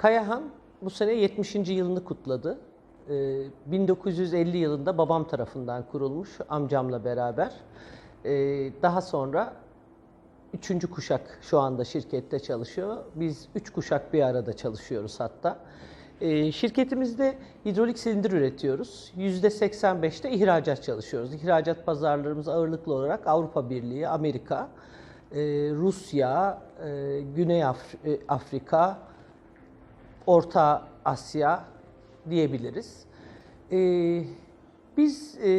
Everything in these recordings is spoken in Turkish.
Kayahan bu sene 70. yılını kutladı. Ee, 1950 yılında babam tarafından kurulmuş amcamla beraber. Ee, daha sonra üçüncü kuşak şu anda şirkette çalışıyor. Biz üç kuşak bir arada çalışıyoruz hatta. Ee, şirketimizde hidrolik silindir üretiyoruz. %85'te ihracat çalışıyoruz. İhracat pazarlarımız ağırlıklı olarak Avrupa Birliği, Amerika, e, Rusya, e, Güney e, Afrika, Orta Asya diyebiliriz. Ee, biz e,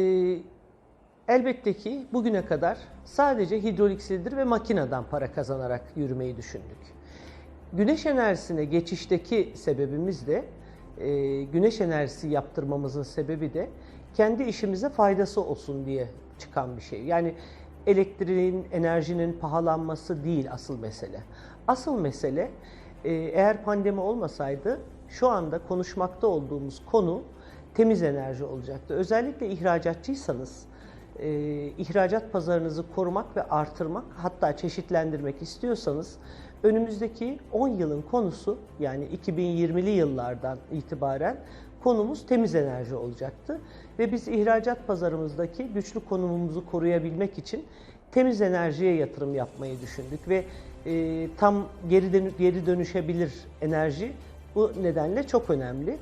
elbette ki bugüne kadar sadece hidrolik silindir ve makineden para kazanarak yürümeyi düşündük. Güneş enerjisine geçişteki sebebimiz de, e, güneş enerjisi yaptırmamızın sebebi de kendi işimize faydası olsun diye çıkan bir şey. Yani elektriğin, enerjinin pahalanması değil asıl mesele. Asıl mesele eğer pandemi olmasaydı şu anda konuşmakta olduğumuz konu temiz enerji olacaktı. Özellikle ihracatçıysanız e, ihracat pazarınızı korumak ve artırmak hatta çeşitlendirmek istiyorsanız önümüzdeki 10 yılın konusu yani 2020'li yıllardan itibaren konumuz temiz enerji olacaktı. Ve biz ihracat pazarımızdaki güçlü konumumuzu koruyabilmek için temiz enerjiye yatırım yapmayı düşündük ve e, tam geri, dönü- geri dönüşebilir enerji bu nedenle çok önemli.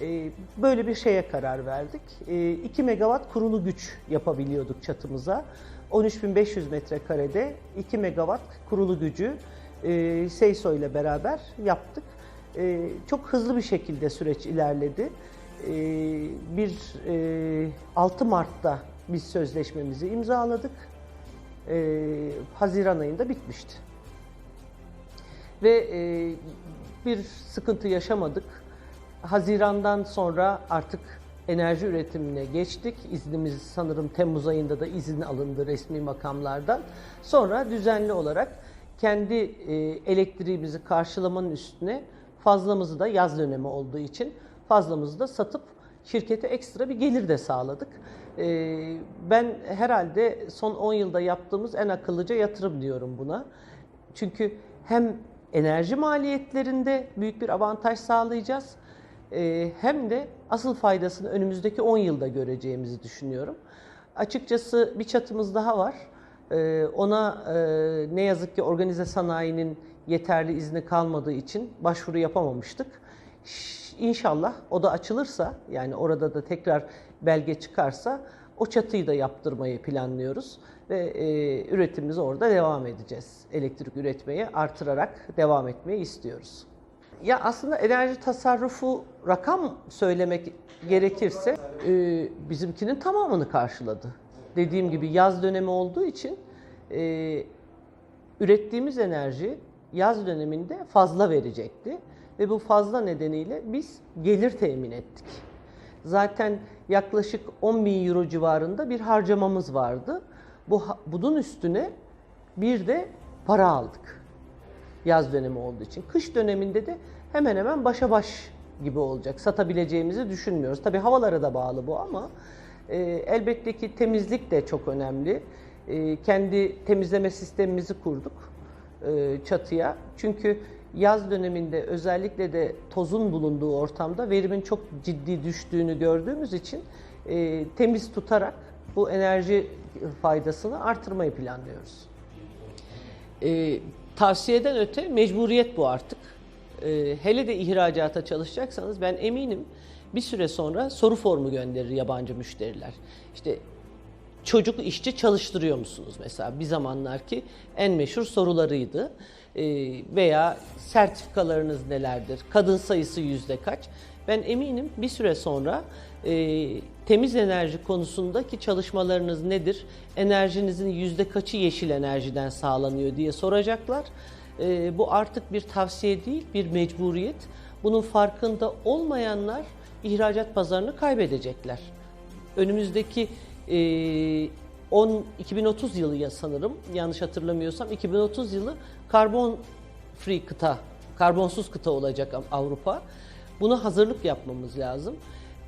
E, böyle bir şeye karar verdik. E, 2 megawatt kurulu güç yapabiliyorduk çatımıza. 13.500 metrekarede 2 megawatt kurulu gücü e, Seyso ile beraber yaptık. E, çok hızlı bir şekilde süreç ilerledi. E, bir e, 6 Mart'ta biz sözleşmemizi imzaladık. E, Haziran ayında bitmişti. Ve e, bir sıkıntı yaşamadık. Hazirandan sonra artık enerji üretimine geçtik. İznimiz sanırım Temmuz ayında da izin alındı resmi makamlardan. Sonra düzenli olarak kendi e, elektriğimizi karşılamanın üstüne fazlamızı da yaz dönemi olduğu için fazlamızı da satıp şirkete ekstra bir gelir de sağladık. E, ben herhalde son 10 yılda yaptığımız en akıllıca yatırım diyorum buna. Çünkü hem enerji maliyetlerinde büyük bir avantaj sağlayacağız e, hem de asıl faydasını önümüzdeki 10 yılda göreceğimizi düşünüyorum. Açıkçası bir çatımız daha var. E, Ona e, ne yazık ki organize sanayinin yeterli izni kalmadığı için başvuru yapamamıştık. İnşallah o da açılırsa yani orada da tekrar belge çıkarsa o çatıyı da yaptırmayı planlıyoruz ve e, üretimimize orada devam edeceğiz. Elektrik üretmeye artırarak devam etmeyi istiyoruz. Ya aslında enerji tasarrufu rakam söylemek gerekirse e, bizimkinin tamamını karşıladı. Dediğim gibi yaz dönemi olduğu için e, ürettiğimiz enerji yaz döneminde fazla verecekti ve bu fazla nedeniyle biz gelir temin ettik. Zaten yaklaşık 10 bin euro civarında bir harcamamız vardı. Bu bunun üstüne bir de para aldık yaz dönemi olduğu için. Kış döneminde de hemen hemen başa baş gibi olacak. Satabileceğimizi düşünmüyoruz. Tabii havalara da bağlı bu ama e, elbette ki temizlik de çok önemli. E, kendi temizleme sistemimizi kurduk e, çatıya. Çünkü yaz döneminde özellikle de tozun bulunduğu ortamda verimin çok ciddi düştüğünü gördüğümüz için e, temiz tutarak bu enerji faydasını artırmayı planlıyoruz. E, tavsiyeden öte mecburiyet bu artık. E, hele de ihracata çalışacaksanız ben eminim bir süre sonra soru formu gönderir yabancı müşteriler. İşte çocuk işçi çalıştırıyor musunuz mesela? Bir zamanlar ki en meşhur sorularıydı. E, veya sertifikalarınız nelerdir? Kadın sayısı yüzde kaç? Ben eminim bir süre sonra e, temiz enerji konusundaki çalışmalarınız nedir? Enerjinizin yüzde kaçı yeşil enerjiden sağlanıyor diye soracaklar. E, bu artık bir tavsiye değil, bir mecburiyet. Bunun farkında olmayanlar ihracat pazarını kaybedecekler. Önümüzdeki e, 10 2030 yılı ya sanırım yanlış hatırlamıyorsam 2030 yılı karbon free kıta, karbonsuz kıta olacak Avrupa. Buna hazırlık yapmamız lazım.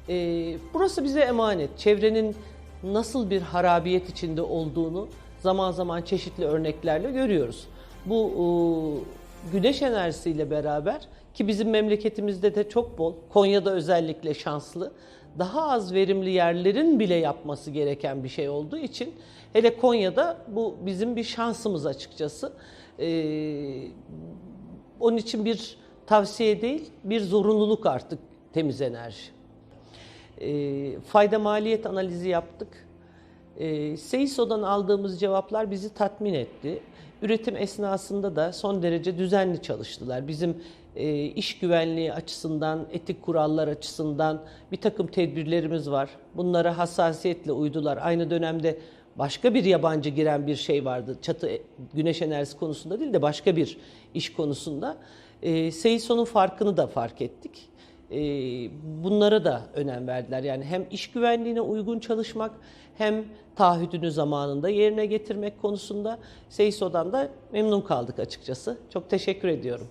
E, burası bize emanet. Çevrenin nasıl bir harabiyet içinde olduğunu zaman zaman çeşitli örneklerle görüyoruz. Bu e, güneş enerjisiyle beraber ki bizim memleketimizde de çok bol, Konya'da özellikle şanslı, daha az verimli yerlerin bile yapması gereken bir şey olduğu için hele Konya'da bu bizim bir şansımız açıkçası. Ee, onun için bir tavsiye değil, bir zorunluluk artık temiz enerji. Ee, fayda maliyet analizi yaptık. E, Seiso'dan aldığımız cevaplar bizi tatmin etti. Üretim esnasında da son derece düzenli çalıştılar. Bizim e, iş güvenliği açısından, etik kurallar açısından bir takım tedbirlerimiz var. Bunlara hassasiyetle uydular. Aynı dönemde başka bir yabancı giren bir şey vardı. Çatı e, güneş enerjisi konusunda değil de başka bir iş konusunda. E, Seiso'nun farkını da fark ettik. E, bunlara da önem verdiler. Yani hem iş güvenliğine uygun çalışmak hem taahhüdünü zamanında yerine getirmek konusunda Seiso'dan da memnun kaldık açıkçası. Çok teşekkür ediyorum.